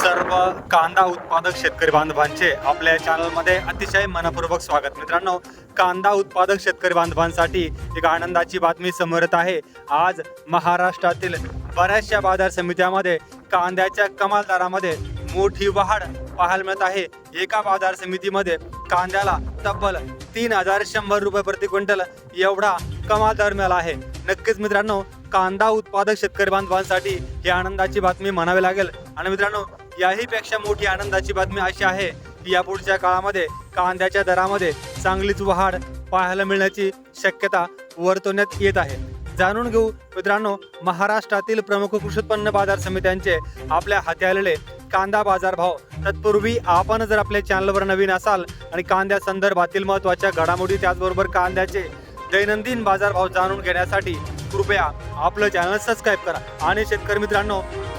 सर्व कांदा उत्पादक शेतकरी बांधवांचे आपल्या चॅनलमध्ये अतिशय मनपूर्वक स्वागत. मित्रांनो कांदा उत्पादक शेतकरी बांधवांसाठी एक आनंदाची बातमी समोर येत आहे. आज महाराष्ट्रातील बऱ्याचशा बाजार समित्यामध्ये कांद्याच्या कमाल दरामध्ये मोठी वाढ पाहायला मिळत आहे. एका बाजार समितीमध्ये कांद्याला तब्बल तीन हजार शंभर रुपये प्रति क्विंटल एवढा कमाल दर मिळाला आहे. नक्कीच मित्रांनो कांदा उत्पादक शेतकरी बांधवांसाठी ही आनंदाची बातमी म्हणावी लागेल. आणि मित्रांनो याही पेक्षा मोठी आनंदाची बातमी अशी आहे की यापुढच्या काळामध्ये कांद्याच्या दरामध्ये चांगलीच वाढ पाहायला मिळण्याची शक्यता वर्तवण्यात येत आहे. जाणून घेऊ मित्रांनो महाराष्ट्रातील प्रमुख कृषी उत्पन्न बाजार समित्यांचे आपल्या हाती आलेले कांदा बाजार भाव. तत्पूर्वी आपण जर आपल्या चॅनलवर नवीन असाल आणि कांद्या संदर्भातील महत्त्वाच्या घडामोडी त्याचबरोबर कांद्याचे दैनंदिन बाजारभाव जाणून घेण्यासाठी कृपया आपलं चॅनल सबस्क्राईब करा. आणि शेतकरी मित्रांनो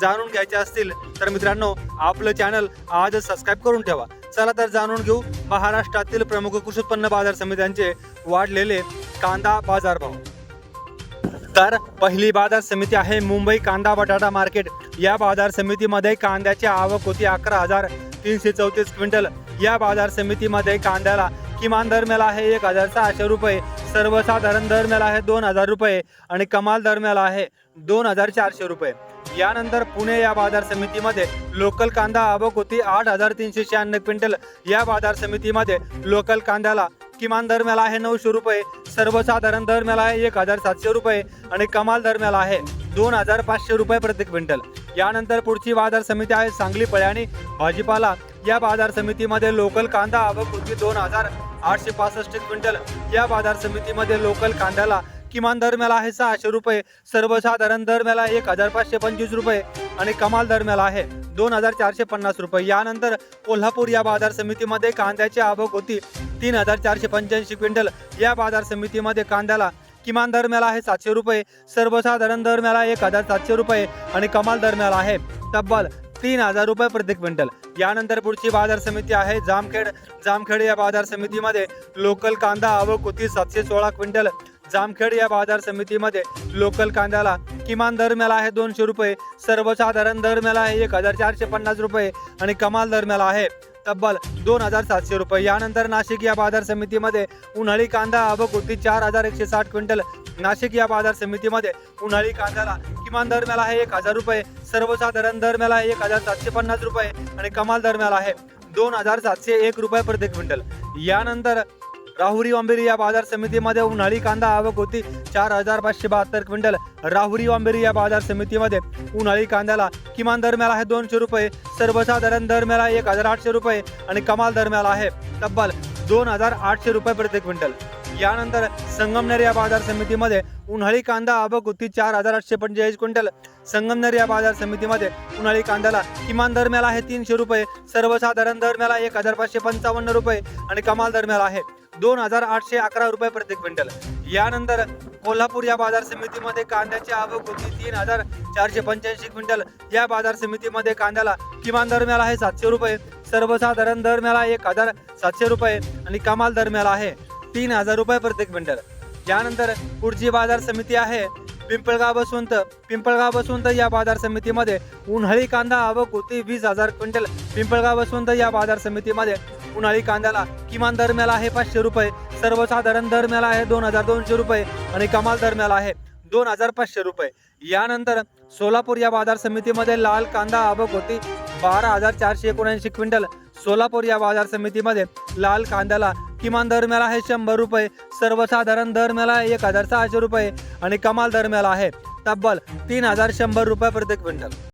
जाणून घ्यायचे असतील तर मित्रांनो आपलं चॅनल आज सबस्क्राईब करून ठेवा. चला तर जाणून घेऊ महाराष्ट्रातील प्रमुख कृषी उत्पन्न बाजार समित्यांचे वाढलेले कांदा बाजारभाव तर पहिली बाजार समिती आहे मुंबई कांदा बटाटा मार्केट. या बाजार समितीमध्ये कांद्याची आवक होती अकरा हजार तीनशे चौतीस क्विंटल. या बाजार समितीमध्ये कांद्याला किमान दर आहे एक हजार सहाशे रुपये. सर्वसाधारण दर आहे दोन हजार रुपये आणि कमाल दर आहे दोन हजार चारशे रुपये. यानंतर पुणे या बाजार समितीमध्ये लोकल कांदा आवक होती आठ हजार तीनशे शहाण्णव क्विंटल. या बाजार समितीमध्ये लोकल कांद्याला किमान दर आहे नऊशे रुपये. सर्वसाधारण दर आहे एक हजार सातशे रुपये आणि कमाल दर आहे दोन हजार पाचशे रुपये प्रति क्विंटल. यानंतर पुढची बाजार समिती आहे सांगली पळ्याणी भाजीपाला या बाजार समितीमध्ये लोकल कांदा आवक होती दोन हजार आठशे पासष्ट क्विंटल. या बाजार समितीमध्ये लोकल कांद्याला किमान दर मिळाला आहे सहाशे रुपये सर्वसाधारण दर मिळाला एक हजार पाचशे पंचवीस रुपये आणि कमाल दर मिळाला आहे दोन हजार चारशे पन्नास रुपये. यानंतर कोल्हापूर या बाजार समितीमध्ये कांद्याची आवक होती तीन हजार चारशे पंच्याऐंशी क्विंटल. या बाजार समितीमध्ये कांद्याला किमान दर मिळाला आहे सातशे रुपये सर्वसाधारण दर मिळाला एक हजार सातशे रुपये आणि कमाल दर मिळाला आहे. तब्बल तीन हजार रुपये प्रति क्विंटल. यानंतर पुढची बाजार समिती आहे जामखेड. जामखेड या बाजार समितीमध्ये लोकल कांदा आवक होती सातशे सोळा क्विंटल. जामखेड या बाजार समितीमध्ये लोकल कांद्याला किमान दर मेला आहे दोनशे रुपये सर्वसाधारण दर मेला आहे एक हजार चारशे पन्नास रुपये आणि कमाल दर मेला आहे. तब्बल दोन हजार सातशे रुपये. यानंतर नाशिक या बाजार समितीमध्ये उन्हाळी कांदा आवक होती चार हजार एकशे साठ क्विंटल. नाशिक या बाजार समितीमध्ये उन्हाळी कांद्याला किमान दर मिळाला आहे एक हजार रुपये सर्वसाधारण दर मिळाला आहे एक हजार सातशे पन्नास रुपये आणि कमाल दर मिळाला आहे दोन हजार सातशे एक रुपये प्रति क्विंटल. यानंतर राहुरी वांबेरी या बाजार समितीमध्ये उन्हाळी कांदा आवक होती चार हजार पाचशे बहात्तर क्विंटल. राहुरी वांबेरी या बाजार समितीमध्ये उन्हाळी कांद्याला किमान दर मिळाला आहे दोनशे रुपये सर्वसाधारण दर मिळाला एक हजार आठशे रुपये आणि कमाल दर मिळाला आहे तब्बल दोन हजार आठशे रुपये प्रति क्विंटल. यानंतर संगमनेर या बाजार समितीमध्ये उन्हाळी कांदा आवक होती चार हजार आठशे पंचेचाळीस क्विंटल. संगमनेर या बाजार समितीमध्ये उन्हाळी कांद्याला किमान दरम्याला आहे तीनशे रुपये सर्वसाधारण दरम्याला एक हजार पाचशे पंचावन्न रुपये आणि कमाल दरम्याला आहे दोन हजार आठशे अकरा रुपये प्रति क्विंटल. यानंतर कोल्हापूर या बाजार समितीमध्ये कांद्याची आवक होती तीन हजार चारशे पंच्याऐंशी क्विंटल. या बाजार समितीमध्ये कांद्याला किमान दरम्याला आहे सातशे रुपये सर्वसाधारण दरम्याला एक हजार सातशे रुपये आणि कमाल दरम्याला आहे. तीन हजार रुपये प्रत्येक क्विंटल. यानंतर पुढची बाजार समिती आहे पिंपळगाव बसवंत पिंपळगाव बसवंत या बाजार समितीमध्ये उन्हाळी कांदा आवक होती वीस हजार क्विंटल. पिंपळगाव बसवंत या बाजार समितीमध्ये उन्हाळी कांद्याला किमान दर मिळाला आहे पाचशे रुपये सर्वसाधारण दर मिळाला आहे दोन हजार दोनशे रुपये आणि कमाल दर मिळाला आहे दोन हजार पाचशे रुपये. यानंतर सोलापूर या बाजार समितीमध्ये लाल कांदा आवक होती बारा हजार चारशे एकोणऐंशी क्विंटल. सोलापूर या बाजार समितीमध्ये लाल कांद्याला किमान दर आहे शंभर रुपये सर्वसाधारण दर आहे एक हजार सहाशे रुपये आणि कमाल दर मिळाला आहे तब्बल तीन हजार शंभर रुपये प्रत्येक क्विंटल.